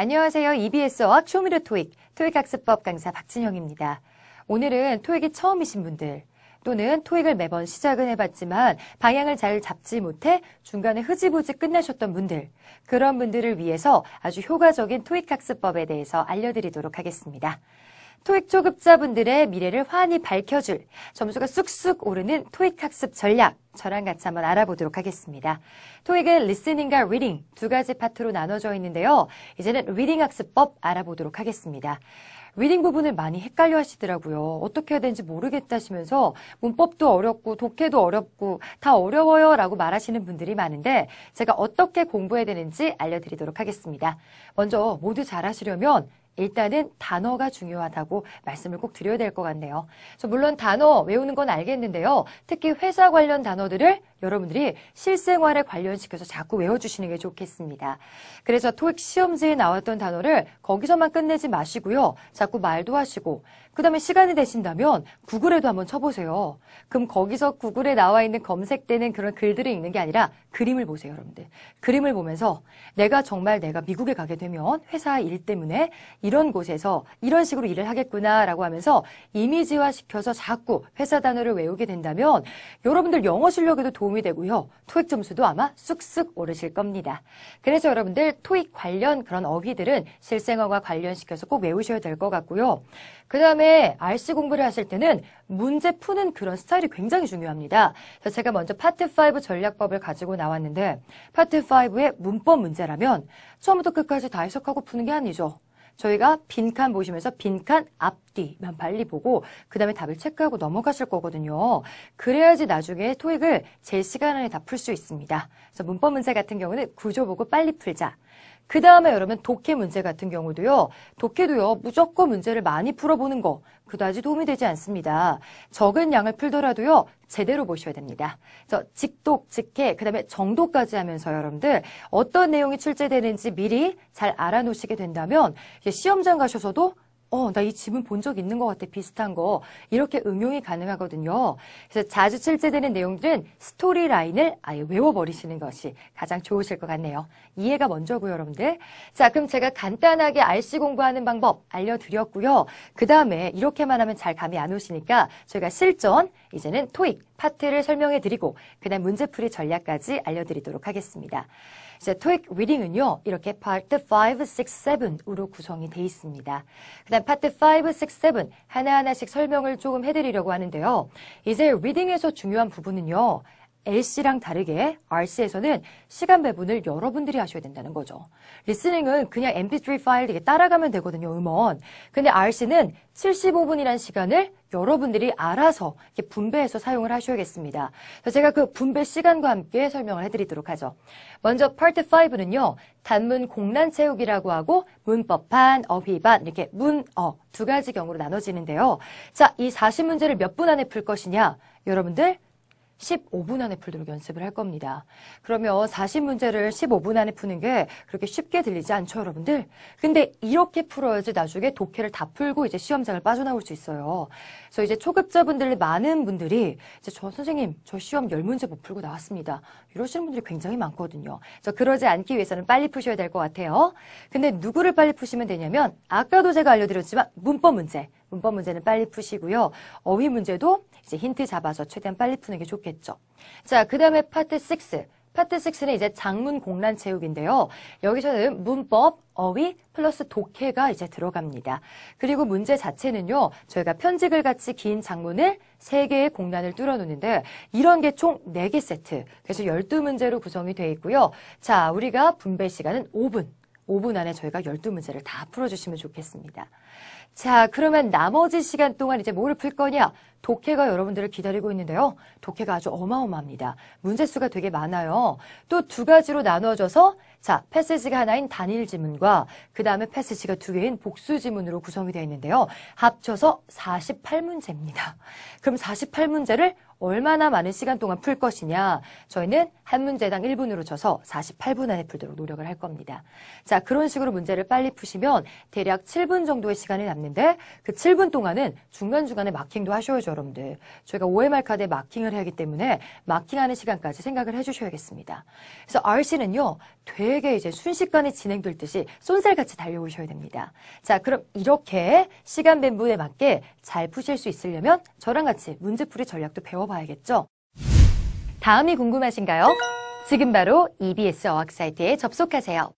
안녕하세요. EBS 어학 쇼미더 토익, 토익 학습법 강사 박진영입니다. 오늘은 토익이 처음이신 분들, 또는 토익을 매번 시작은 해봤지만 방향을 잘 잡지 못해 중간에 흐지부지 끝내셨던 분들, 그런 분들을 위해서 아주 효과적인 토익 학습법에 대해서 알려드리도록 하겠습니다. 토익 초급자분들의 미래를 환히 밝혀줄 점수가 쑥쑥 오르는 토익 학습 전략 저랑 같이 한번 알아보도록 하겠습니다. 토익은 리스닝과 리딩 두 가지 파트로 나눠져 있는데요. 이제는 리딩 학습법 알아보도록 하겠습니다. 리딩 부분을 많이 헷갈려 하시더라고요. 어떻게 해야 되는지 모르겠다 하시면서 문법도 어렵고 독해도 어렵고 다 어려워요 라고 말하시는 분들이 많은데 제가 어떻게 공부해야 되는지 알려드리도록 하겠습니다. 먼저 모두 잘하시려면 일단은 단어가 중요하다고 말씀을 꼭 드려야 될 것 같네요. 물론 단어 외우는 건 알겠는데요. 특히 회사 관련 단어들을 여러분들이 실생활에 관련시켜서 자꾸 외워주시는 게 좋겠습니다. 그래서 토익 시험지에 나왔던 단어를 거기서만 끝내지 마시고요. 자꾸 말도 하시고 그 다음에 시간이 되신다면 구글에도 한번 쳐보세요. 그럼 거기서 구글에 나와 있는 검색되는 그런 글들을 읽는 게 아니라 그림을 보세요, 여러분들. 그림을 보면서 내가 정말 내가 미국에 가게 되면 회사 일 때문에 이런 곳에서 이런 식으로 일을 하겠구나라고 하면서 이미지화 시켜서 자꾸 회사 단어를 외우게 된다면 여러분들 영어 실력에도 도움이 되고요. 토익 점수도 아마 쑥쑥 오르실 겁니다. 그래서 여러분들 토익 관련 그런 어휘들은 실생활과 관련시켜서 꼭 외우셔야 될 것 같고요. 그 다음에 RC 공부를 하실 때는 문제 푸는 그런 스타일이 굉장히 중요합니다. 그래서 제가 먼저 파트 5 전략법을 가지고 나왔는데 파트 5의 문법 문제라면 처음부터 끝까지 다 해석하고 푸는 게 아니죠. 저희가 빈칸 보시면서 빈칸 앞뒤만 빨리 보고 그 다음에 답을 체크하고 넘어가실 거거든요. 그래야지 나중에 토익을 제 시간 안에 다 풀 수 있습니다. 그래서 문법 문제 같은 경우는 구조 보고 빨리 풀자. 그 다음에 여러분 독해 문제 같은 경우도요. 독해도요. 무조건 문제를 많이 풀어보는 거 그다지 도움이 되지 않습니다. 적은 양을 풀더라도요. 제대로 보셔야 됩니다. 그래서 직독, 직해, 그 다음에 정도까지 하면서 여러분들 어떤 내용이 출제되는지 미리 잘 알아놓으시게 된다면 시험장 가셔서도 어, 나 이 지문 본적 있는 것 같아. 비슷한 거. 이렇게 응용이 가능하거든요. 그래서 자주 출제되는 내용들은 스토리 라인을 아예 외워버리시는 것이 가장 좋으실 것 같네요. 이해가 먼저고요, 여러분들. 자, 그럼 제가 간단하게 RC 공부하는 방법 알려드렸고요. 그 다음에 이렇게만 하면 잘 감이 안 오시니까 저희가 실전, 이제는 토익 파트를 설명해드리고 그 다음 문제풀이 전략까지 알려드리도록 하겠습니다. 이제 토익 리딩은요. 이렇게 파트 5, 6, 7으로 구성이 돼 있습니다. 그다음 파트 5, 6, 7 하나하나씩 설명을 조금 해드리려고 하는데요. 이제 리딩에서 중요한 부분은요. LC랑 다르게 RC에서는 시간 배분을 여러분들이 하셔야 된다는 거죠. 리스닝은 그냥 mp3 파일 이게 따라가면 되거든요, 음원. 근데 RC는 75분이라는 시간을 여러분들이 알아서 이렇게 분배해서 사용을 하셔야겠습니다. 그래서 제가 그 분배 시간과 함께 설명을 해드리도록 하죠. 먼저 파트 5는요. 단문 공란 채우기라고 하고 문법반, 어휘반 이렇게 문, 어 두 가지 경우로 나눠지는데요. 자, 이 40문제를 몇 분 안에 풀 것이냐? 여러분들 15분 안에 풀도록 연습을 할 겁니다. 그러면 40문제를 15분 안에 푸는 게 그렇게 쉽게 들리지 않죠, 여러분들? 근데 이렇게 풀어야지 나중에 독해를 다 풀고 이제 시험장을 빠져나올 수 있어요. 그래서 이제 초급자분들 많은 분들이 이제 저 선생님, 저 시험 10문제 못 풀고 나왔습니다. 이러시는 분들이 굉장히 많거든요. 그래서 그러지 않기 위해서는 빨리 푸셔야 될 것 같아요. 근데 누구를 빨리 푸시면 되냐면 아까도 제가 알려드렸지만 문법 문제. 문법 문제는 빨리 푸시고요. 어휘 문제도 이제 힌트 잡아서 최대한 빨리 푸는 게 좋겠죠. 자, 그 다음에 파트 6. 파트 6는 이제 장문 공란 채우기인데요. 여기서는 문법, 어휘 플러스 독해가 이제 들어갑니다. 그리고 문제 자체는요. 저희가 편지글 같이 긴 장문을 3개의 공란을 뚫어놓는데 이런 게 총 4개 세트. 그래서 12문제로 구성이 되어 있고요. 자, 우리가 분배 시간은 5분. 5분 안에 저희가 12문제를 다 풀어주시면 좋겠습니다. 자, 그러면 나머지 시간 동안 이제 뭐를 풀 거냐? 독해가 여러분들을 기다리고 있는데요. 독해가 아주 어마어마합니다. 문제수가 되게 많아요. 또 두 가지로 나눠져서 자, 패스지가 하나인 단일 지문과 그 다음에 패스지가 두 개인 복수 지문으로 구성이 되어 있는데요. 합쳐서 48문제입니다. 그럼 48문제를 얼마나 많은 시간 동안 풀 것이냐. 저희는 한 문제당 1분으로 쳐서 48분 안에 풀도록 노력을 할 겁니다. 자, 그런 식으로 문제를 빨리 푸시면 대략 7분 정도의 시간이 남는데 그 7분 동안은 중간중간에 마킹도 하셔야죠, 여러분들. 저희가 OMR 카드에 마킹을 하기 때문에 마킹하는 시간까지 생각을 해주셔야겠습니다. 그래서 RC는요, 되게 이제 순식간에 진행될 듯이 쏜살같이 달려오셔야 됩니다. 자, 그럼 이렇게 시간 배분에 맞게 잘 푸실 수 있으려면 저랑 같이 문제풀이 전략도 배워 봐야겠죠? 다음이 궁금하신가요? 지금 바로 EBS 어학 사이트에 접속하세요.